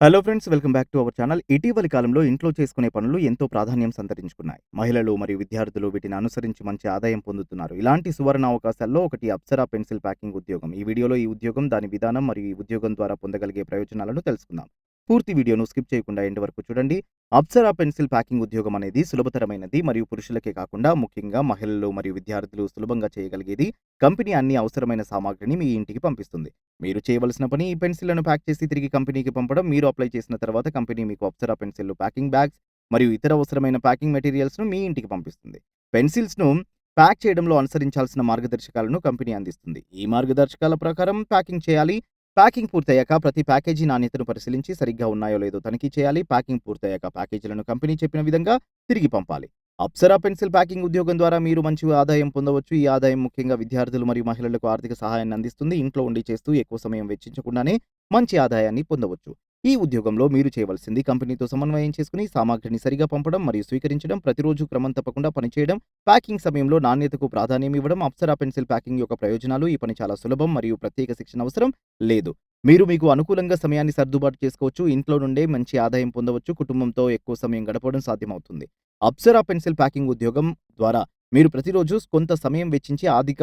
Hello friends welcome back to our channel ఇటీవలి కాలంలో ఇంట్లో చేసుకునే పనులు ఎంతో ప్రాధాన్యం సంతరించుకున్నాయి. మహిళలు మరియు విద్యార్థులు వీటిని అనుసరించి మంచి ఆదాయం పొందుతున్నారు. ఇలాంటి సువర్ణ అవకాశాల్లో ఒకటి అప్సరా పెన్సిల్ ప్యాకింగ్ ఉద్యోగం. ఈ వీడియోలో ఈ ఉద్యోగం దాని విధానం మరియు ఈ ఉద్యోగం ద్వారా పొందగలిగే ప్రయోజనాలను తెలుసుకుందాం. పూర్తి వీడియోను స్కిప్ చేయకుండా ఎండ్ వరకు చూడండి. అప్సరా పెన్సిల్ ప్యాకింగ్ ఉద్యోగం అనేది సులభతరమైనది మరియు పురుషులకే కాకుండా ముఖ్యంగా మహిళలు మరియు విద్యార్థులు సులభంగా చేయగలిగేది కంపెనీ అన్ని అవసరమైన సామాగ్రిని మీ ఇంటికి పంపిస్తుంది. మీరు చేయవలసిన పని ఈ పెన్సిళ్ళను ప్యాక్ చేసి తిరిగి కంపెనీకి పంపడం మీరు అప్లై చేసిన తర్వాత కంపెనీ మీకు అప్సరా పెన్సిల్ ప్యాకింగ్ బ్యాగ్స్ మరియు ఇతర అవసరమైన ప్యాకింగ్ మెటీరియల్స్ను మీ ఇంటికి పంపిస్తుంది. పెన్సిల్స్ను ప్యాక్ చేయడంలో అనుసరించాల్సిన మార్గదర్శకాలను కంపెనీ అందిస్తుంది. ఈ మార్గదర్శకాల ప్రకారం ప్యాకింగ్ చేయాలి ప్యాకింగ్ పూర్తయ్యాక ప్రతి ప్యాకేజీ నాణ్యతను పరిశీలించి సరిగ్గా ఉన్నాయో లేదో తనిఖీ చేయాలి. ప్యాకింగ్ పూర్తయ్యాక ప్యాకేజీలను కంపెనీ చెప్పిన విధంగా తిరిగి పంపాలి. అప్సరా పెన్సిల్ ప్యాకింగ్ ఉద్యోగం ద్వారా మీరు మంచి ఆదాయం పొందవచ్చు. ఈ ఆదాయం ముఖ్యంగా విద్యార్థులు మరియు మహిళలకు ఆర్థిక సహాయాన్ని అందిస్తుంది. ఇంట్లో ఉండి చేస్తూ ఎక్కువ సమయం వెచ్చించకుండానే మంచి ఆదాయాన్ని పొందవచ్చు. ఈ ఉద్యోగంలో మీరు చేయవలసింది కంపెనీతో సమన్వయం చేసుకుని సామాగ్రిని సరిగా పంపడం మరియు స్వీకరించడం ప్రతిరోజు క్రమం తప్పకుండా పనిచేయడం ప్యాకింగ్ సమయంలో నాణ్యతకు ప్రాధాన్యం ఇవ్వడం అప్సరా పెన్సిల్ ప్యాకింగ్ యొక్క ప్రయోజనాలు ఈ పని చాలా సులభం మరియు ప్రత్యేక శిక్షణ అవసరం లేదు. మీరు మీకు అనుకూలంగా సమయాన్ని సర్దుబాటు చేసుకోవచ్చు ఇంట్లో నుండే మంచి ఆదాయం పొందవచ్చు కుటుంబంతో ఎక్కువ సమయం గడపడం సాధ్యమవుతుంది. అప్సరా పెన్సిల్ ప్యాకింగ్ ఉద్యోగం ద్వారా మీరు ప్రతిరోజు కొంత సమయం వెచ్చించి అధిక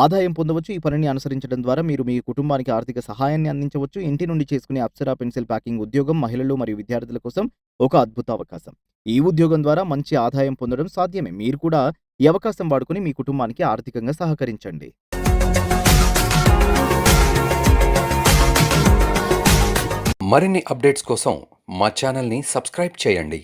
ఆదాయం పొందవచ్చు. ఈ పనిని అనుసరించడం ద్వారా మీరు మీ కుటుంబానికి ఆర్థిక సహాయాన్ని అందించవచ్చు. ఇంటి నుండి చేసుకునే అప్సరా పెన్సిల్ ప్యాకింగ్ ఉద్యోగం మహిళలు మరియు విద్యార్థుల కోసం ఒక అద్భుత అవకాశం. ఈ ఉద్యోగం ద్వారా మంచి ఆదాయం పొందడం సాధ్యమే. మీరు కూడా ఈ అవకాశం వాడుకుని మీ కుటుంబానికి ఆర్థికంగా సహకరించండి. మరిన్ని అప్డేట్స్ కోసం మా ఛానల్ని సబ్స్క్రైబ్ చేయండి.